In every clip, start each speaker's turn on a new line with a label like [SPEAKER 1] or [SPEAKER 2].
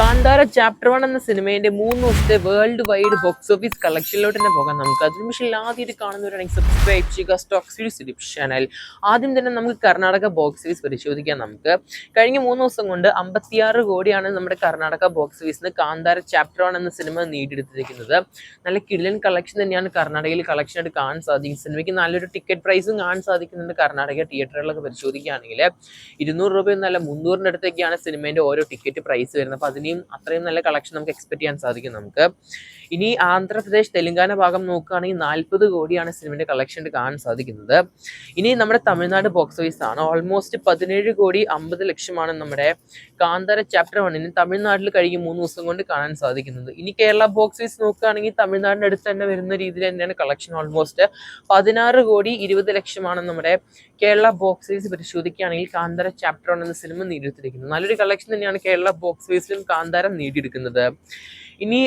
[SPEAKER 1] Kantara chapter one എന്ന സിനിമയുടെ മൂന്ന് ദിവസത്തെ വേൾഡ് വൈഡ് ബോക്സ് ഓഫീസ് കളക്ഷനിലോട്ട് തന്നെ പോകാം നമുക്ക്. അതിന് പക്ഷേ ആദ്യമായിട്ട് കാണുന്നവരാണെങ്കിൽ സബ്സ്ക്രൈബ് ചെയ്യുക സ്റ്റോക്ക് സീരീസ് ചാനൽ ആദ്യം തന്നെ നമുക്ക് കർണാടക ബോക്സ് ഓഫീസ് പരിശോധിക്കാം നമുക്ക്. കഴിഞ്ഞ മൂന്ന് ദിവസം കൊണ്ട് അമ്പത്തിയാറ് കോടിയാണ് നമ്മുടെ കർണാടക ബോക്സ് ഓഫീസിന് കാന്താര ചാപ്റ്റർ വൺ എന്ന സിനിമ നേടിയെടുത്തിരിക്കുന്നത്. നല്ല കിടിലൻ കളക്ഷൻ തന്നെയാണ് കർണാടകയിൽ കളക്ഷൻ ആയിട്ട് കാണാൻ സാധിക്കും. സിനിമയ്ക്ക് നല്ലൊരു ടിക്കറ്റ് പ്രൈസും കാണാൻ സാധിക്കുന്നുണ്ട് കർണാടക തിയേറ്ററുകളൊക്കെ പരിശോധിക്കുകയാണെങ്കിൽ. ഇരുന്നൂറ് രൂപ എന്നല്ല മുന്നൂറിന്റെ അടുത്തേക്കാണ് സിനിമേന്റെ ഓരോ ടിക്കറ്റ് പ്രൈസ് വരുന്നത്. അപ്പോൾ അതിനെയും അത്രയും നല്ല കളക്ഷൻ നമുക്ക് എക്സ്പെക്ട് ചെയ്യാൻ സാധിക്കും നമുക്ക്. ഇനി ആന്ധ്രാപ്രദേശ് തെലങ്കാന ഭാഗം നോക്കുകയാണെങ്കിൽ നാൽപ്പത് കോടിയാണ് സിനിമയുടെ കളക്ഷൻ കാണാൻ സാധിക്കുന്നത്. ഇനി നമ്മുടെ തമിഴ്നാട് ബോക്സ് ഓഫീസ് ആണ്. ഓൾമോസ്റ്റ് പതിനേഴ് കോടി അമ്പത് ലക്ഷമാണ് നമ്മുടെ കാന്താര ചാപ്റ്റർ വണ്ണിന് തമിഴ്നാട്ടിൽ കഴിഞ്ഞ് മൂന്ന് ദിവസം കൊണ്ട് കാണാൻ സാധിക്കുന്നത്. ഇനി കേരള ബോക്സ് ഓഫീസ് നോക്കുകയാണെങ്കിൽ തമിഴ്നാടിന്റെ അടുത്ത് തന്നെ വരുന്ന രീതിയിൽ തന്നെയാണ് കളക്ഷൻ ഓൾമോസ്റ്റ് പതിനാറ് കോടി ഇരുപത് ലക്ഷമാണ് നമ്മുടെ കേരള ബോക്സ് ഓഫീസ് പരിശോധിക്കുകയാണെങ്കിൽ കാന്താര ചാപ്റ്റർ വൺ എന്ന സിനിമ നേരിട്ടിരിക്കുന്നത് നല്ലൊരു കളക്ഷൻ തന്നെയാണ് കേരള ബോക്സ് ഓഫീസിലും കാന്താരം നേടിയെടുക്കുന്നത്. ഇനി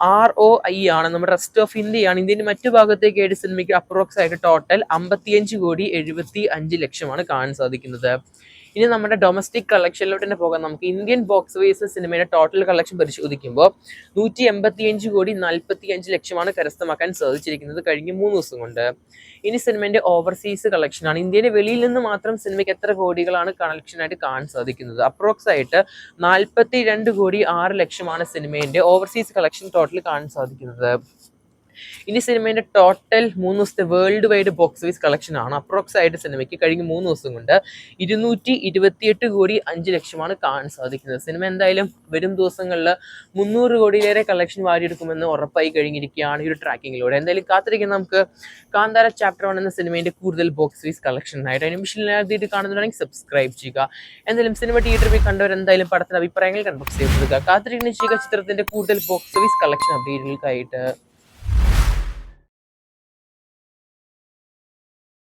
[SPEAKER 1] ആർ ഒ ഐ ആണ് നമ്മുടെ റെസ്റ്റ് ഓഫ് ഇന്ത്യയാണ് ഇന്ത്യന്റെ മറ്റു ഭാഗത്തേക്ക് ഏഴ് സിനിമയ്ക്ക് അപ്രോക്സ് ആയിട്ട് ടോട്ടൽ അമ്പത്തിയഞ്ച് കോടി എഴുപത്തി അഞ്ച് ലക്ഷമാണ് കാണാൻ സാധിക്കുന്നത്. ഇനി നമ്മുടെ ഡൊമസ്റ്റിക് കളക്ഷനിലോട്ട് തന്നെ പോകാം. നമുക്ക് ഇന്ത്യൻ ബോക്സ് ഓഫീസ് സിനിമയുടെ ടോട്ടൽ കളക്ഷൻ പരിശോധിക്കുമ്പോൾ നൂറ്റി എൺപത്തിയഞ്ച് കോടി നാൽപ്പത്തി അഞ്ച് ലക്ഷമാണ് കരസ്ഥമാക്കാൻ സാധിച്ചിരിക്കുന്നത് കഴിഞ്ഞ മൂന്ന് ദിവസം കൊണ്ട്. ഇനി സിനിമയുടെ ഓവർസീസ് കളക്ഷനാണ് ഇന്ത്യയുടെ വെളിയിൽ നിന്ന് മാത്രം സിനിമയ്ക്ക് എത്ര കോടികളാണ് കളക്ഷനായിട്ട് കാണാൻ സാധിക്കുന്നത്? അപ്രോക്സ് ആയിട്ട് നാൽപ്പത്തി രണ്ട് കോടി ആറ് ലക്ഷമാണ് സിനിമയുടെ ഓവർസീസ് കളക്ഷൻ ടോട്ടൽ കാണാൻ സാധിക്കുന്നത്. ഇനി സിനിമയുടെ ടോട്ടൽ മൂന്ന് ദിവസത്തെ world wide box office collection ആണ്. അപ്രോക്സ് ആയിട്ട് സിനിമയ്ക്ക് കഴിഞ്ഞ മൂന്ന് ദിവസം കൊണ്ട് ഇരുന്നൂറ്റി ഇരുപത്തിയെട്ട് കോടി അഞ്ച് ലക്ഷമാണ് കാണാൻ സാധിക്കുന്നത്. സിനിമ എന്തായാലും വരും ദിവസങ്ങളിൽ മുന്നൂറ് കോടിയിലേറെ കളക്ഷൻ വാരിയെടുക്കുമെന്ന് ഉറപ്പായി കഴിഞ്ഞിരിക്കുകയാണ് ഈ ഒരു ട്രാക്കിങ്ങിലൂടെ എന്തായാലും കാത്തിരിക്കുന്ന നമുക്ക്. കാന്താര ചാപ്റ്റർ വൺ എന്ന സിനിമയുടെ കൂടുതൽ ബോക്സ് ഓഫീസ് കളക്ഷൻ ആയിട്ട് ആദ്യമായിട്ട് കാണുന്നുണ്ടെങ്കിൽ സബ്സ്ക്രൈബ് ചെയ്യുക. എന്തായാലും സിനിമ തിയേറ്ററിൽ പോയി കണ്ടവർ എന്തായാലും പടത്തിന്റെ അഭിപ്രായങ്ങൾ കൺബോക്സ് ചെയ്ത് കൊടുക്കുക കാത്തിരിക്കുന്ന ചെയ്യുക ചിത്രത്തിന്റെ കൂടുതൽ ബോക്സ് ഓഫീസ് കളക്ഷൻ അപ്ഡേറ്റുകൾക്കായിട്ട്